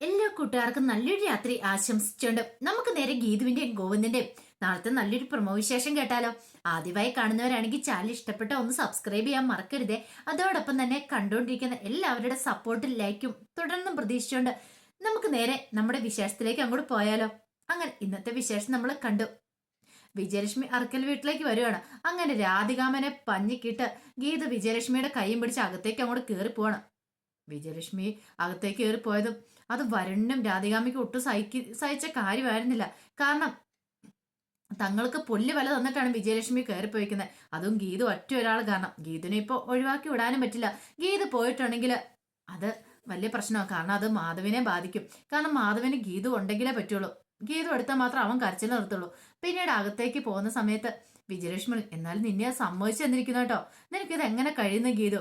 എല്ലാ കൂട്ടുകാർക്കും നല്ലൊരു രാത്രി ആശംസിച്ചുകൊണ്ട് നമുക്ക് നേരെ ഗീതുവിന്റെയും ഗോവിന്ദന്റെയും നാളത്തെ നല്ലൊരു പ്രമോ വിശേഷം കേട്ടാലോ. ആദ്യമായി കാണുന്നവരാണെങ്കിൽ ചാനൽ ഇഷ്ടപ്പെട്ട ഒന്ന് സബ്സ്ക്രൈബ് ചെയ്യാൻ മറക്കരുതേ. അതോടൊപ്പം തന്നെ കണ്ടുകൊണ്ടിരിക്കുന്ന എല്ലാവരുടെ സപ്പോർട്ടും ലൈക്കും തുടർന്നും പ്രതീക്ഷിച്ചുകൊണ്ട് നമുക്ക് നേരെ നമ്മുടെ വിശേഷത്തിലേക്ക് അങ്ങോട്ട് പോയാലോ. അങ്ങനെ ഇന്നത്തെ വിശേഷം നമ്മൾ കണ്ടു. വിജയലക്ഷ്മി അറക്കൽ വീട്ടിലേക്ക് വരുവാണ്. അങ്ങനെ രാധികാമനെ പഞ്ഞിക്കിട്ട് ഗീത വിജയലക്ഷ്മിയുടെ കൈയും പിടിച്ച് അകത്തേക്ക് അങ്ങോട്ട് കയറി പോവാണ് വിജയലക്ഷ്മി അകത്തേക്ക് കയറി പോയതും അത് വരുണനും രാധികാമ്മയ്ക്ക് ഒട്ടും സഹിക്ക് സഹിച്ച കാര്യമായിരുന്നില്ല. കാരണം തങ്ങൾക്ക് പൊല്ലി വില തന്നിട്ടാണ് വിജയലക്ഷ്മി കയറിപ്പോയിക്കുന്നത് അതും ഗീത ഒറ്റ ഒരാൾ കാരണം ഗീതിനെ ഇപ്പോൾ ഒഴിവാക്കി വിടാനും പറ്റില്ല. ഗീത പോയിട്ടുണ്ടെങ്കിൽ അത് വലിയ പ്രശ്നമാണ് കാരണം അത് മാധവിനെ ബാധിക്കും. കാരണം മാധവിന് ഗീതു ഉണ്ടെങ്കിലേ പറ്റുള്ളൂ. ഗീത എടുത്താൽ മാത്രം അവൻ കരച്ചിൽ നിർത്തുള്ളൂ. പിന്നീട് അകത്തേക്ക് പോകുന്ന സമയത്ത് വിജയലക്ഷ്മി എന്നാലും നിന്നെ സമ്മതിച്ചു തന്നിരിക്കുന്നു കേട്ടോ. നിനക്കിത് എങ്ങനെ കഴിയുന്ന ഗീതു?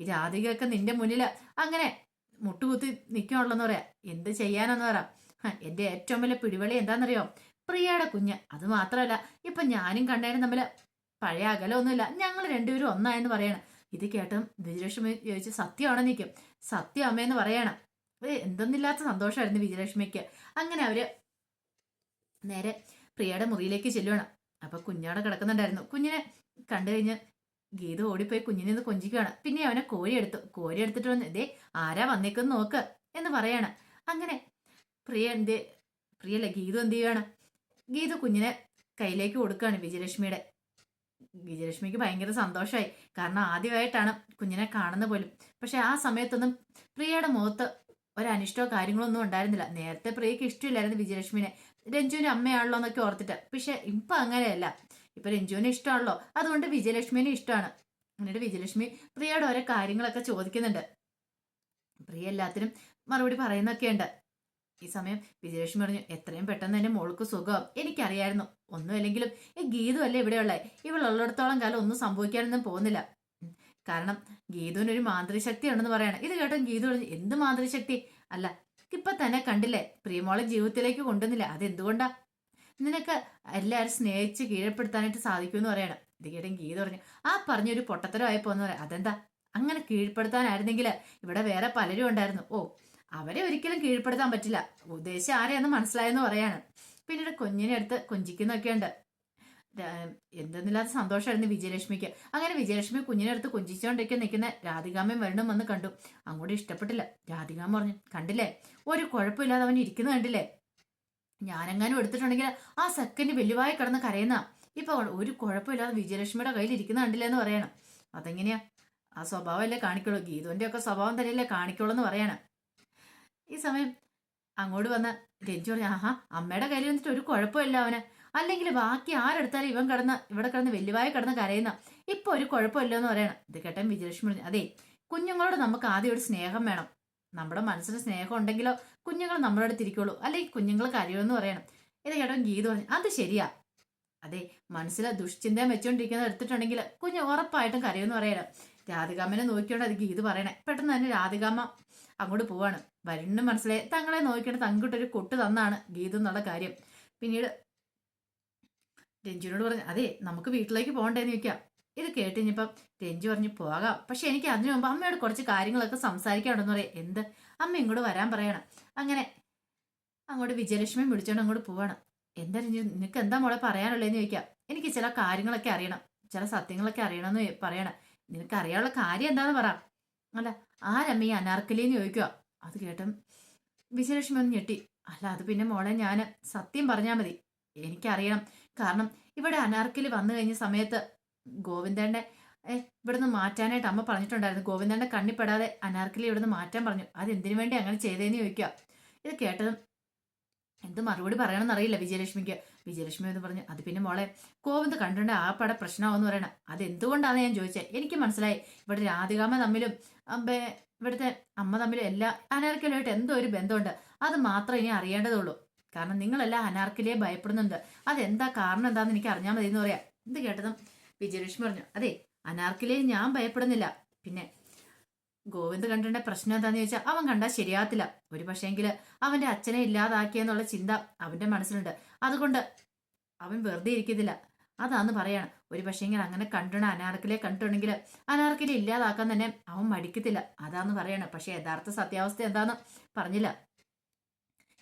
ഈ രാധികയൊക്കെ നിന്റെ മുന്നിൽ അങ്ങനെ മുട്ടുകുത്തി നിൽക്കുകയുള്ളെന്ന് പറയാം. എന്ത് ചെയ്യാനെന്ന് പറയാം എന്റെ ഏറ്റവും വലിയ പിടിവളി എന്താണെന്നറിയോ? പ്രിയയുടെ കുഞ്ഞ്. അത് മാത്രമല്ല ഇപ്പൊ ഞാനും കണ്ടേനും തമ്മിൽ പഴയ അകലമൊന്നുമില്ല. ഞങ്ങൾ രണ്ടുപേരും ഒന്നായെന്ന് പറയണം. ഇത് കേട്ടും വിജയലക്ഷ്മി ചോദിച്ച് സത്യമാണോ നിൽക്കും സത്യം അമ്മയെന്ന് പറയണം. എന്തെന്നില്ലാത്ത സന്തോഷമായിരുന്നു വിജയലക്ഷ്മിക്ക്. അങ്ങനെ അവർ നേരെ പ്രിയയുടെ മുറിയിലേക്ക് ചെല്ലുകയാണ് അപ്പൊ കുഞ്ഞാടെ കിടക്കുന്നുണ്ടായിരുന്നു. കുഞ്ഞിനെ കണ്ടു കഴിഞ്ഞ് ഗീത ഓടിപ്പോയി കുഞ്ഞിനെ ഒന്ന് കൊഞ്ചിക്കുകയാണ്. പിന്നെ അവനെ കോരി എടുത്തു കോരി എടുത്തിട്ട് വന്ന് ദേ ആരാ വന്നേക്കെന്ന് നോക്ക് എന്ന് പറയാണ്. അങ്ങനെ പ്രിയ എന്ത് പ്രിയല്ല ഗീതു എന്ത് ചെയ്യുകയാണ് ഗീതു കുഞ്ഞിനെ കയ്യിലേക്ക് കൊടുക്കുകയാണ് വിജയലക്ഷ്മിയുടെ. വിജയലക്ഷ്മിക്ക് ഭയങ്കര സന്തോഷമായി കാരണം ആദ്യമായിട്ടാണ് കുഞ്ഞിനെ കാണുന്ന പോലും. പക്ഷെ ആ സമയത്തൊന്നും പ്രിയയുടെ മുഖത്ത് ഒരനിഷ്ടോ കാര്യങ്ങളോ ഒന്നും ഉണ്ടായിരുന്നില്ല. നേരത്തെ പ്രിയക്ക് ഇഷ്ടമില്ലായിരുന്നു വിജയലക്ഷ്മിനെ. രഞ്ജുവിന്റെ അമ്മയാണല്ലോ എന്നൊക്കെ ഓർത്തിട്ട്. പക്ഷെ ഇപ്പം അങ്ങനെയല്ല. ഇപ്പൊ രഞ്ജുവിനെ ഇഷ്ടമാണല്ലോ അതുകൊണ്ട് വിജയലക്ഷ്മിനെ ഇഷ്ടമാണ് എന്നിട്ട് വിജയലക്ഷ്മി പ്രിയയുടെ ഓരോ കാര്യങ്ങളൊക്കെ ചോദിക്കുന്നുണ്ട്. പ്രിയ എല്ലാത്തിനും മറുപടി പറയുന്നൊക്കെ ഉണ്ട് ഈ സമയം വിജയലക്ഷ്മി പറഞ്ഞു എത്രയും പെട്ടെന്ന് തന്നെ മോൾക്ക് സുഖം. എനിക്കറിയായിരുന്നു. ഒന്നും അല്ലെങ്കിലും ഈ ഗീതു അല്ലേ ഇവിടെയുള്ള? ഇവളുള്ളിടത്തോളം കാലം ഒന്നും സംഭവിക്കാനൊന്നും പോകുന്നില്ല. കാരണം ഗീതുവിന് ഒരു മാന്ത്രിക ഉണ്ടെന്ന് പറയണം. ഇത് കേട്ടോ ഗീതു പറഞ്ഞു എന്ത് മാന്ത്രിക ശക്തി അല്ല ഇപ്പൊ തന്നെ കണ്ടില്ലേ? പ്രിയമോളെ ജീവിതത്തിലേക്ക് കൊണ്ടുവന്നില്ല? അതെന്തുകൊണ്ടാ? നിനക്ക് എല്ലാവരും സ്നേഹിച്ച് കീഴ്പ്പെടുത്താനായിട്ട് സാധിക്കുമെന്ന് പറയണം. ഇത് കേട്ടെങ്കിൽ ഗീത പറഞ്ഞു ആ പറഞ്ഞൊരു പൊട്ടത്തരമായി എന്ന് പറയാം. അതെന്താ? അങ്ങനെ കീഴ്പ്പെടുത്താനായിരുന്നെങ്കിൽ ഇവിടെ വേറെ പലരും ഉണ്ടായിരുന്നു. ഓ അവരെ ഒരിക്കലും കീഴ്പ്പെടുത്താൻ പറ്റില്ല. ഉദ്ദേശം ആരെയെന്ന് മനസ്സിലായെന്ന് പറയാണ്. പിന്നീട് കുഞ്ഞിനെ അടുത്ത് കൊഞ്ചിക്കുന്നൊക്കെ ഉണ്ട്. എന്തെന്നില്ലാത്ത സന്തോഷമായിരുന്നു വിജയലക്ഷ്മിക്ക്. അങ്ങനെ വിജയലക്ഷ്മി കുഞ്ഞിനെ അടുത്ത് കൊഞ്ചിച്ചുകൊണ്ടിരിക്കാൻ നിൽക്കുന്ന രാധികാമ്മയും വരണം വന്ന് കണ്ടു. അങ്ങോട്ട് ഇഷ്ടപ്പെട്ടില്ല. രാധികാമ്മ പറഞ്ഞു കണ്ടില്ലേ? ഒരു കുഴപ്പമില്ലാതെ അവൻ ഇരിക്കുന്നു കണ്ടില്ലേ? ഞാനെങ്ങാനും എടുത്തിട്ടുണ്ടെങ്കിൽ ആ സെക്കൻഡ് വെല്ലുവായി കിടന്ന് കരയുന്ന ഇപ്പൊ ഒരു കുഴപ്പമില്ലാതെ വിജയലക്ഷ്മിയുടെ കയ്യിൽ ഇരിക്കുന്ന കണ്ടില്ല എന്ന് പറയണം. അതെങ്ങനെയാ? ആ സ്വഭാവമല്ലേ കാണിക്കുള്ളൂ. ഗീതുവിന്റെ ഒക്കെ സ്വഭാവം തന്നെയല്ലേ കാണിക്കുള്ളൂ എന്ന് പറയണം. ഈ സമയം അങ്ങോട്ട് വന്ന രഞ്ജു പറഞ്ഞു ആഹാ അമ്മയുടെ കയ്യിൽ വന്നിട്ട് ഒരു കുഴപ്പമില്ല അവന്. അല്ലെങ്കിൽ ബാക്കി ആരെടുത്താലും ഇവൻ കിടന്ന് ഇവിടെ കിടന്ന് വെല്ലുവായി കിടന്ന് കരയുന്ന ഇപ്പൊ ഒരു കുഴപ്പമില്ല എന്ന് പറയണം. ഇത് കേട്ടാൻ വിജയലക്ഷ്മി പറഞ്ഞു അതെ കുഞ്ഞുങ്ങളോട് നമുക്ക് ആദ്യം ഒരു സ്നേഹം വേണം. നമ്മുടെ മനസ്സിന് സ്നേഹം ഉണ്ടെങ്കിലോ കുഞ്ഞുങ്ങൾ നമ്മുടെ അടുത്ത് ഇരിക്കുള്ളൂ. അല്ലെങ്കിൽ കുഞ്ഞുങ്ങൾ കരയുമെന്ന് പറയണം. ഇത് കേട്ടോ ഗീത പറഞ്ഞു. അത് ശരിയാ. അതെ മനസ്സിൽ ദുഷ്ചിന്തയും വെച്ചുകൊണ്ടിരിക്കുന്നത് എടുത്തിട്ടുണ്ടെങ്കിൽ കുഞ്ഞ് ഉറപ്പായിട്ടും കരയുമെന്ന് പറയണം. രാധികാമ്മനെ നോക്കിയോണ്ട് അത് ഗീത് പറയണേ. പെട്ടെന്ന് തന്നെ രാധികാമ്മ അങ്ങോട്ട് പോവാണ്. വരുണ്ണും മനസ്സിലെ തങ്ങളെ നോക്കിയിട്ട് തങ്കിട്ടൊരു കൊട്ട് തന്നാണ് ഗീത എന്നുള്ള കാര്യം. പിന്നീട് രഞ്ജുവിനോട് പറഞ്ഞു അതെ നമുക്ക് വീട്ടിലേക്ക് പോകണ്ടേന്ന് ചോദിക്കാം. ഇത് കേട്ട് കഴിഞ്ഞപ്പം രഞ്ജു പറഞ്ഞു പോകാം. പക്ഷെ എനിക്ക് അതിനു മുമ്പ് അമ്മയോട് കുറച്ച് കാര്യങ്ങളൊക്കെ സംസാരിക്കാനുണ്ടെന്ന് പറയാം. എന്ത്? അമ്മ ഇങ്ങോട്ട് വരാൻ പറയണം. അങ്ങനെ അങ്ങോട്ട് വിജയലക്ഷ്മി വിളിച്ചോണ്ട് അങ്ങോട്ട് പോവാണ്. എന്താ നിനക്ക് എന്താ മോളെ പറയാനുള്ളതെന്ന് ചോദിക്കാം. എനിക്ക് ചില കാര്യങ്ങളൊക്കെ അറിയണം. ചില സത്യങ്ങളൊക്കെ അറിയണമെന്ന് പറയണം. നിനക്ക് അറിയാനുള്ള കാര്യം എന്താന്ന് പറ. അല്ല ആരമ്മ ഈ അനാർക്കലിന്ന് ചോദിക്കുക അത് കേട്ടും വിജയലക്ഷ്മി ഒന്ന് ഞെട്ടി. അല്ല അത് പിന്നെ മോളെ ഞാൻ സത്യം പറഞ്ഞാൽ മതി. എനിക്കറിയണം. കാരണം ഇവിടെ അനാർക്കലി വന്നു കഴിഞ്ഞ സമയത്ത് ഗോവിന്ദന്റെ ഏ, ഇവിടുന്ന് മാറ്റാനായിട്ട് അമ്മ പറഞ്ഞിട്ടുണ്ടായിരുന്നു. ഗോവിന്ദന്റെ കണ്ണിപ്പെടാതെ അനാർക്കലി ഇവിടുന്ന് മാറ്റാൻ പറഞ്ഞു. അത് എന്തിനു വേണ്ടി അങ്ങനെ ചെയ്തേന്ന് ചോദിക്കുക. ഇത് കേട്ടതും എന്ത് മറുപടി പറയണമെന്ന് അറിയില്ല വിജയലക്ഷ്മിക്ക്. വിജയലക്ഷ്മി എന്ന് പറഞ്ഞു അത് പിന്നെ മോളെ ഗോവിന്ദ് കണ്ടുണ്ട് ആ പട പ്രശ്നമാവെന്ന് പറയണം. അത് എന്തുകൊണ്ടാണെന്ന് ഞാൻ ചോദിച്ചത് എനിക്ക് മനസ്സിലായി. ഇവിടെ രാധികാമ്മ തമ്മിലും ഇവിടുത്തെ അമ്മ തമ്മിലും എല്ലാ അനാർക്കലുമായിട്ട് എന്തോ ഒരു ബന്ധമുണ്ട്. അത് മാത്രം ഇനി അറിയേണ്ടതുള്ളൂ കാരണം നിങ്ങളെല്ലാം അനാർക്കലിയെ ഭയപ്പെടുന്നുണ്ട്. അതെന്താ കാരണം എന്താണെന്ന് എനിക്ക് അറിഞ്ഞാൽ മതി എന്ന് പറയാം. ഇത് കേട്ടതും വിജയലക്ഷ്മി പറഞ്ഞു അതെ അനാർക്കലിയെ ഞാൻ ഭയപ്പെടുന്നില്ല. പിന്നെ ഗോവിന്ദ് കണ്ടേണ്ട പ്രശ്നം എന്താന്ന് ചോദിച്ചാൽ അവൻ കണ്ടാൽ ശരിയാകത്തില്ല. ഒരു പക്ഷേങ്കിൽ അവന്റെ അച്ഛനെ ഇല്ലാതാക്കിയെന്നുള്ള ചിന്ത അവന്റെ മനസ്സിലുണ്ട്. അതുകൊണ്ട് അവൻ വെറുതെ ഇരിക്കത്തില്ല. അതാന്ന് പറയാണ്. ഒരു പക്ഷേങ്കിൽ അങ്ങനെ കണ്ടണ അനാർക്കിലെ കണ്ടിട്ടുണ്ടെങ്കിൽ അനാർക്കിലെ ഇല്ലാതാക്കാൻ തന്നെ അവൻ മടിക്കത്തില്ല. അതാന്ന് പറയണം. പക്ഷെ യഥാർത്ഥ സത്യാവസ്ഥ എന്താന്ന് പറഞ്ഞില്ല.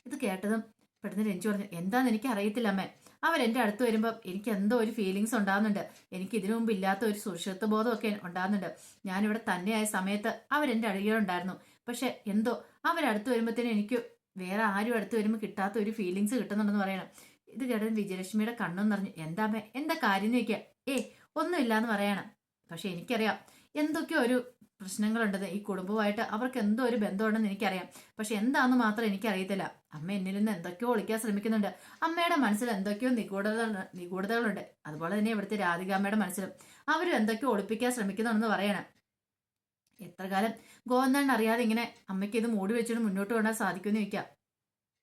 ഇത് കേട്ടതും പെട്ടെന്ന് രഞ്ജു പറഞ്ഞു എന്താന്ന് എനിക്ക് അറിയത്തില്ല അമ്മേ. അവരെന്റെ അടുത്ത് വരുമ്പോൾ എനിക്ക് എന്തോ ഒരു ഫീലിങ്സ് ഉണ്ടാകുന്നുണ്ട് എനിക്ക് ഇതിനു മുമ്പ് ഇല്ലാത്ത ഒരു സുരക്ഷിത ബോധമൊക്കെ ഉണ്ടാകുന്നുണ്ട് ഞാനിവിടെ തന്നെയായ സമയത്ത് അവരെന്റെ അടികളുണ്ടായിരുന്നു പക്ഷെ എന്തോ അവരടുത്ത് വരുമ്പോഴത്തേനും എനിക്ക് വേറെ ആരും അടുത്ത് വരുമ്പോൾ കിട്ടാത്ത ഒരു ഫീലിങ്സ് കിട്ടുന്നുണ്ടെന്ന് പറയണം. ഇത് കേട്ടത് വിജയലക്ഷ്മിയുടെ കണ്ണെന്ന് പറഞ്ഞു എന്താ എന്താ കാര്യം? എന്ന് ചോദിക്കുക. ഏ ഒന്നുമില്ല എന്ന് പറയണം. പക്ഷെ എനിക്കറിയാം. എന്തൊക്കെയോ ഒരു പ്രശ്നങ്ങളുണ്ടെന്ന് ഈ കുടുംബമായിട്ട് അവർക്ക് എന്തോ ഒരു ബന്ധമുണ്ടെന്ന് എനിക്കറിയാം. പക്ഷെ എന്താന്ന് മാത്രം എനിക്കറിയത്തില്ല. അമ്മ എന്നിൽ നിന്ന് എന്തൊക്കെയോ ഒളിക്കാൻ ശ്രമിക്കുന്നുണ്ട്. അമ്മയുടെ മനസ്സിൽ എന്തൊക്കെയോ നിഗൂഢത നിഗൂഢതകളുണ്ട്. അതുപോലെ തന്നെ ഇവിടുത്തെ രാധികാമ്മയുടെ മനസ്സിലും അവരും എന്തൊക്കെയോ ഒളിപ്പിക്കാൻ ശ്രമിക്കുന്നുണ്ടെന്ന് പറയണം. എത്ര കാലം ഗോവന്താണ്ട് അറിയാതെ ഇങ്ങനെ അമ്മയ്ക്ക് ഇത് മൂടി വെച്ചിട്ട് മുന്നോട്ട് കൊണ്ടാൻ സാധിക്കുമെന്ന് ചോദിക്കാം.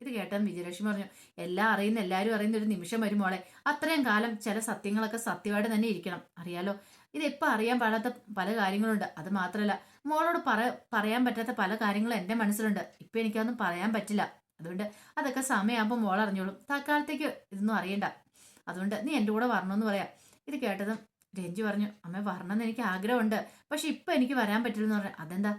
ഇത് കേട്ടെന്ന് വിജയലക്ഷ്മി പറഞ്ഞു എല്ലാം അറിയുന്ന എല്ലാവരും അറിയുന്ന ഒരു നിമിഷം വരും മോളെ. അത്രയും കാലം ചില സത്യങ്ങളൊക്കെ സത്യമായിട്ട് തന്നെ ഇരിക്കണം. അറിയാലോ? ഇതിപ്പോൾ അറിയാൻ പാടാത്ത പല കാര്യങ്ങളുണ്ട്. അത് മാത്രമല്ല മോളോട് പറ പറയാൻ പറ്റാത്ത പല കാര്യങ്ങളും എന്റെ മനസ്സിലുണ്ട്. ഇപ്പം എനിക്കതൊന്നും പറയാൻ പറ്റില്ല. അതുകൊണ്ട് അതൊക്കെ സമയമാകുമ്പോൾ മോൾ അറിഞ്ഞോളും. തൽക്കാലത്തേക്ക് ഇതൊന്നും അറിയണ്ട. അതുകൊണ്ട് നീ എന്റെ കൂടെ വരണമെന്ന് പറയാം. ഇത് കേട്ടതും രഞ്ജു പറഞ്ഞു അമ്മ വരണമെന്ന് എനിക്ക് ആഗ്രഹമുണ്ട്. പക്ഷെ ഇപ്പം എനിക്ക് വരാൻ പറ്റില്ലെന്ന് പറഞ്ഞു. അതെന്താ?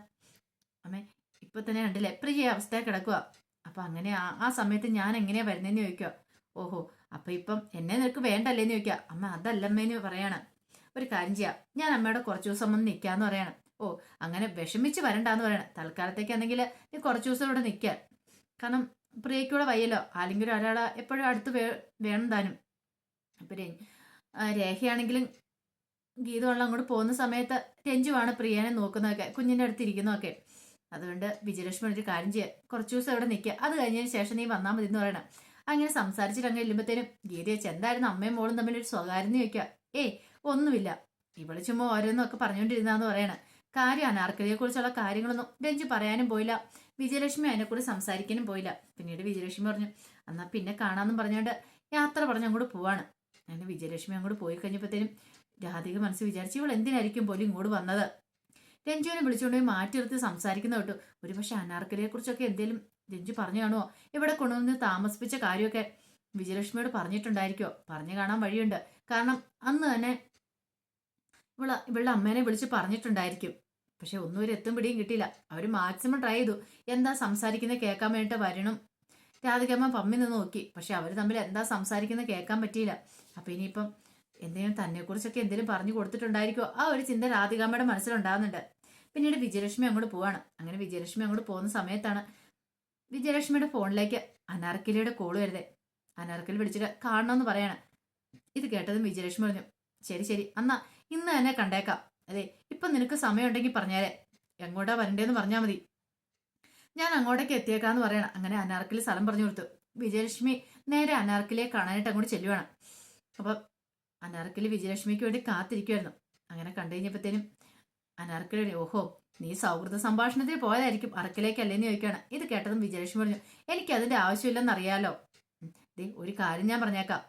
അമ്മേ ഇപ്പം തന്നെ കണ്ടില്ലേ? പ്രിയ അവസ്ഥ കിടക്കുക അപ്പം അങ്ങനെ ആ ആ സമയത്ത് ഞാൻ എങ്ങനെയാ വരുന്നതെന്ന് ചോദിക്കുക ഓഹോ അപ്പം ഇപ്പം എന്നെ നിനക്ക് വേണ്ടല്ലേന്ന് ചോദിക്കുക അമ്മ അതല്ലമ്മേന്ന് പറയാണ്. ഒരു കാര്യം ചെയ്യാം. ഞാൻ അമ്മയുടെ കുറച്ച് ദിവസം വന്ന് നിൽക്കാന്ന് പറയാണ്. ഓ അങ്ങനെ വിഷമിച്ച് വരണ്ടാന്ന് പറയണം. തൽക്കാലത്തേക്കാണെങ്കിൽ നീ കുറച്ച് ദിവസം ഇവിടെ നിൽക്കുക കാരണം പ്രിയക്കൂടെ വയ്യല്ലോ. അല്ലെങ്കിൽ ഒരാളെ എപ്പോഴും അടുത്ത് വേ വേണം താനും. അപ്പം രേഖയാണെങ്കിലും ഗീതമുള്ള അങ്ങോട്ട് പോകുന്ന സമയത്ത് രഞ്ജുവാണ് പ്രിയനെ നോക്കുന്നതൊക്കെ കുഞ്ഞിന്റെ അടുത്ത് ഇരിക്കുന്നതൊക്കെ. അതുകൊണ്ട് വിജയലക്ഷ്മി ഒരു കാര്യം ചെയ്യുക കുറച്ച് ദിവസം അവിടെ നിൽക്കുക അത് കഴിഞ്ഞതിന് ശേഷം നീ വന്നാൽ മതി എന്ന് പറയണം. അങ്ങനെ സംസാരിച്ചിട്ട് അങ്ങനെ ഇല്ലുമ്പോഴത്തേനും ഗീത വെച്ച് എന്തായിരുന്നു അമ്മയും മോളും തമ്മിൽ ഒരു സ്വകാര്യം ചോദിക്കുക? ഏയ് ഒന്നുമില്ല. ഇവൾ ചുമ്മാ ഓരോന്നൊക്കെ പറഞ്ഞുകൊണ്ടിരുന്നാന്ന് പറയണം. കാര്യം അനാർക്കലിയെ കുറിച്ചുള്ള കാര്യങ്ങളൊന്നും രഞ്ജ് പറയാനും പോയില്ല. വിജയലക്ഷ്മി അതിനെക്കുറിച്ച് സംസാരിക്കാനും പോയില്ല. പിന്നീട് വിജയലക്ഷ്മി പറഞ്ഞു എന്നാ പിന്നെ കാണാമെന്നും പറഞ്ഞുകൊണ്ട് യാത്ര പറഞ്ഞ് അങ്ങോട്ട് പോവാണ്. അങ്ങനെ വിജയലക്ഷ്മി അങ്ങോട്ട് പോയി കഴിഞ്ഞപ്പോഴത്തേനും രാധിക മനസ്സ് വിചാരിച്ചു ഇവൾ എന്തിനായിരിക്കും പോലും ഇങ്ങോട്ട് വന്നത്? രഞ്ജുവിനെ വിളിച്ചുകൊണ്ട് മാറ്റി നിർത്തി സംസാരിക്കുന്ന കേട്ടു. ഒരുപക്ഷെ അനാർക്കലിയെ കുറിച്ചൊക്കെ എന്തേലും രഞ്ജു പറഞ്ഞു കാണുമോ ഇവിടെ കൊണ്ടുവന്ന് താമസിപ്പിച്ച കാര്യമൊക്കെ വിജയലക്ഷ്മിയോട് പറഞ്ഞിട്ടുണ്ടായിരിക്കോ പറഞ്ഞു കാണാൻ വഴിയുണ്ട്. കാരണം അന്ന് തന്നെ ഇവള ഇവളുടെ അമ്മേനെ വിളിച്ച് പറഞ്ഞിട്ടുണ്ടായിരിക്കും. പക്ഷെ ഒന്നും ഒരു എത്തും പിടിയും കിട്ടിയില്ല. അവർ മാക്സിമം ട്രൈ ചെയ്തു. എന്താ സംസാരിക്കുന്നത് കേൾക്കാൻ വേണ്ടിയിട്ട് വരണം രാധികമ്മ പമ്മി നിന്ന് നോക്കി. പക്ഷെ അവർ തമ്മിൽ എന്താ സംസാരിക്കുന്നത് കേൾക്കാൻ പറ്റിയില്ല. അപ്പൊ ഇനിയിപ്പം എന്തെങ്കിലും തന്നെക്കുറിച്ചൊക്കെ എന്തെങ്കിലും പറഞ്ഞു കൊടുത്തിട്ടുണ്ടായിരിക്കോ ആ ഒരു ചിന്ത രാധികാമ്മയുടെ മനസ്സിലുണ്ടാകുന്നുണ്ട് പിന്നീട് വിജയലക്ഷ്മി അങ്ങോട്ട് പോവാണ്. അങ്ങനെ വിജയലക്ഷ്മി അങ്ങോട്ട് പോകുന്ന സമയത്താണ് വിജയലക്ഷ്മിയുടെ ഫോണിലേക്ക് അനാർക്കലിയുടെ കോൾ വരുന്നത് അനാർക്കലി വിളിച്ചിട്ട് കാണണമെന്ന് പറയാണ്. ഇത് കേട്ടതും വിജയലക്ഷ്മി പറഞ്ഞു ശരി ശരി അന്നാ ഇന്ന് തന്നെ കണ്ടേക്കാം. അതെ ഇപ്പം നിനക്ക് സമയമുണ്ടെങ്കിൽ പറഞ്ഞാലേ എങ്ങോട്ടാ വരണ്ടേന്ന് പറഞ്ഞാൽ മതി. ഞാൻ അങ്ങോട്ടേക്ക് എത്തിയേക്കാന്ന് പറയണം. അങ്ങനെ അനാർക്കലി സ്ഥലം പറഞ്ഞു കൊടുത്തു. വിജയലക്ഷ്മി നേരെ അനാർക്കലിയെ കാണാനായിട്ട് അങ്ങോട്ട് ചെല്ലുവാണ്. അപ്പം അനാർക്കലി വിജയലക്ഷ്മിക്ക് വേണ്ടി കാത്തിരിക്കുമായിരുന്നു അങ്ങനെ കണ്ടു കഴിഞ്ഞപ്പോഴത്തേനും അനാർക്കലി ഓഹോ നീ സൗഹൃദ സംഭാഷണത്തിൽ പോയതായിരിക്കും അറക്കിലേക്ക് അല്ലേന്ന് ചോദിക്കുകയാണ്. ഇത് കേട്ടതും വിജയലക്ഷ്മി പറഞ്ഞു എനിക്ക് അതിന്റെ ആവശ്യമില്ലെന്ന് അറിയാലോ ദേ ഒരു കാര്യം ഞാൻ പറഞ്ഞേക്കാം.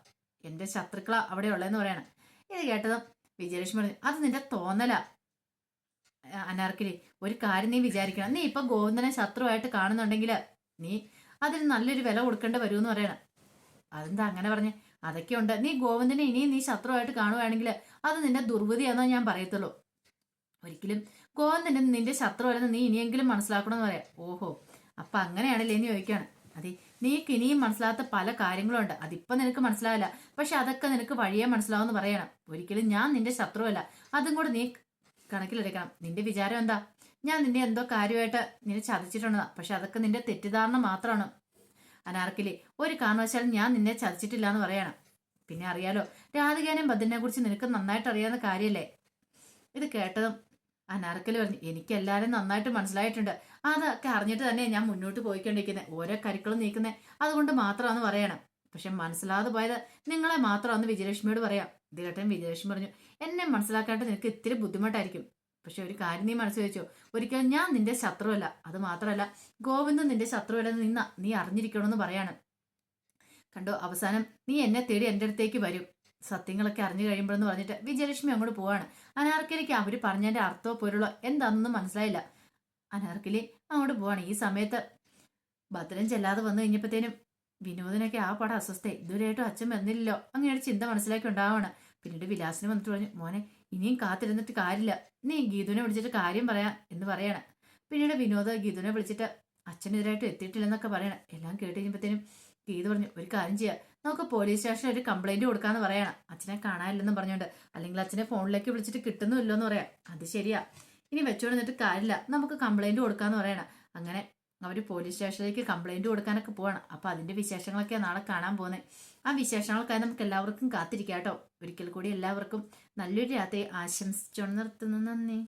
എന്റെ ശത്രുക്കളാ അവിടെ ഉള്ളതെന്ന് പറയണം. ഇത് കേട്ടതും വിജയലക്ഷ്മി പറഞ്ഞു അത് നിന്റെ തോന്നലാ. അനാർക്കലി ഒരു കാര്യം നീ വിചാരിക്കണം. നീ ഇപ്പൊ ഗോവിന്ദനെ ശത്രുവായിട്ട് കാണുന്നുണ്ടെങ്കിൽ നീ അതിന് നല്ലൊരു വില കൊടുക്കേണ്ടി വരുമെന്ന് പറയണം. അതെന്താ അങ്ങനെ പറഞ്ഞേ? അതൊക്കെ ഉണ്ട് നീ ഗോവിന്ദനെ ഇനിയും നീ ശത്രുവായിട്ട് കാണുവാണെങ്കിൽ അത് നിന്റെ ദുർബുദ്ധിയാണെന്നോ ഞാൻ പറയത്തുള്ളൂ. ഒരിക്കലും ഗോവിന്ദൻ നിന്റെ ശത്രുവല്ലെന്ന് നീ ഇനിയെങ്കിലും മനസ്സിലാക്കണമെന്ന് പറയാം. ഓഹോ അപ്പൊ അങ്ങനെയാണല്ലേ എന്ന് ചോദിക്കാണ്. അതെ നീക്ക് ഇനിയും മനസ്സിലാത്ത പല കാര്യങ്ങളും ഉണ്ട് അതിപ്പോ നിനക്ക് മനസ്സിലാവില്ല. പക്ഷെ അതൊക്കെ നിനക്ക് വഴിയെ മനസ്സിലാവുമെന്ന് പറയണം. ഒരിക്കലും ഞാൻ നിന്റെ ശത്രുവല്ല. അതും കൂടെ നീ കണക്കിലെടുക്കണം. നിന്റെ വിചാരം എന്താ? ഞാൻ നിന്റെ എന്തോ കാര്യമായിട്ട് നിന്നെ ചതിച്ചിട്ടുണ്ടെന്നാ പക്ഷെ അതൊക്കെ നിന്റെ തെറ്റിദ്ധാരണ മാത്രമാണ്. അനാർക്കിലി ഒരു കാരണവശാലും ഞാൻ നിന്നെ ചതിച്ചിട്ടില്ല എന്ന് പറയണം. പിന്നെ അറിയാലോ രാധികാനും ബദ്രനെ കുറിച്ച് നിനക്ക് നന്നായിട്ട് അറിയാവുന്ന കാര്യമല്ലേ ഇത് കേട്ടതും അനാർക്കലി പറഞ്ഞു എനിക്ക് എല്ലാവരും നന്നായിട്ട് മനസ്സിലായിട്ടുണ്ട്. അതൊക്കെ അറിഞ്ഞിട്ട് തന്നെ ഞാൻ മുന്നോട്ട് പോയിക്കൊണ്ടിരിക്കുന്നത് ഓരോ കരുക്കളും നീക്കുന്നത് അതുകൊണ്ട് മാത്രമാണെന്ന് പറയണം. പക്ഷെ മനസ്സിലാതെ പോയത് നിങ്ങളെ മാത്രമാണെന്ന് വിജയലക്ഷ്മിയോട് പറയാം. ഇത് കേട്ടൻ വിജയലക്ഷ്മി പറഞ്ഞു എന്നെ മനസ്സിലാക്കാണ്ട് നിനക്ക് ഇത്തിരി ബുദ്ധിമുട്ടായിരിക്കും. പക്ഷെ ഒരു കാര്യം നീ മനസ്സിൽ വെച്ചോ. ഒരിക്കലും ഞാൻ നിന്റെ ശത്രുവല്ല. അത് മാത്രമല്ല ഗോവിന്ദൻ നിന്റെ ശത്രുവല്ലെന്ന് നിന്ന നീ അറിഞ്ഞിരിക്കണമെന്ന് പറയാണ്. കണ്ടോ അവസാനം നീ എന്നെ തേടി എന്റെ അടുത്തേക്ക് വരും. സത്യങ്ങളൊക്കെ അറിഞ്ഞു കഴിയുമ്പോഴെന്ന് പറഞ്ഞിട്ട് വിജയലക്ഷ്മി അങ്ങോട്ട് പോവാണ്. അനാർക്കലിക്ക് അവർ പറഞ്ഞതിന്റെ അർത്ഥമോ പൊരുളോ എന്താണെന്നൊന്നും മനസ്സിലായില്ല. അനാർക്കലി അങ്ങോട്ട് പോവാണ്. ഈ സമയത്ത് ഭദ്രൻ ചെല്ലാതെ വന്നു കഴിഞ്ഞപ്പോഴത്തേനും വിനോദിനൊക്കെ ആ പടം അസ്വസ്ഥ ഇതുവരെയായിട്ടും അച്ഛൻ വന്നില്ലല്ലോ? അങ്ങനെ ചിന്ത മനസ്സിലാക്കി ഉണ്ടാവണം. പിന്നീട് വിലാസിന് വന്നിട്ട് പറഞ്ഞു മോനെ ഇനിയും കാത്തിരുന്നിട്ട് കാര്യമില്ല. നീ ഗീതുവിനെ വിളിച്ചിട്ട് കാര്യം പറയാം എന്ന് പറയാണ്. പിന്നീട് വിനോദ് ഗീതുവിനെ വിളിച്ചിട്ട് അച്ഛനെതിരായിട്ട് എത്തിയിട്ടില്ലെന്നൊക്കെ പറയണം. എല്ലാം കേട്ട് കഴിഞ്ഞപ്പോഴത്തേനും ഗീതു പറഞ്ഞു ഒരു കാര്യം ചെയ്യാം. നമുക്ക് പോലീസ് സ്റ്റേഷനിൽ ഒരു കംപ്ലൈന്റ് കൊടുക്കാന്ന് പറയണം. അച്ഛനെ കാണാനില്ലെന്ന് പറഞ്ഞുകൊണ്ട് അല്ലെങ്കിൽ അച്ഛനെ ഫോണിലേക്ക് വിളിച്ചിട്ട് കിട്ടുന്നുമില്ലോ എന്ന് പറയാം. അത് ശരിയാ. ഇനി വെച്ചോണ്ടിട്ട് കാര്യമില്ല. നമുക്ക് കംപ്ലൈന്റ് കൊടുക്കാന്ന് പറയണം. അങ്ങനെ അവർ പോലീസ് സ്റ്റേഷനിലേക്ക് കംപ്ലൈന്റ് കൊടുക്കാനൊക്കെ പോവാണ്. അപ്പൊ അതിന്റെ വിശേഷങ്ങളൊക്കെ നാളെ കാണാൻ പോകുന്നത് ആ വിശേഷങ്ങൾക്കായി നമുക്ക് എല്ലാവർക്കും കാത്തിരിക്കാം കേട്ടോ. ഒരിക്കൽ കൂടി എല്ലാവർക്കും നല്ലൊരു രാത്രി ആശംസിച്ചോണ്ട് നിർത്തുന്നു നന്ദി.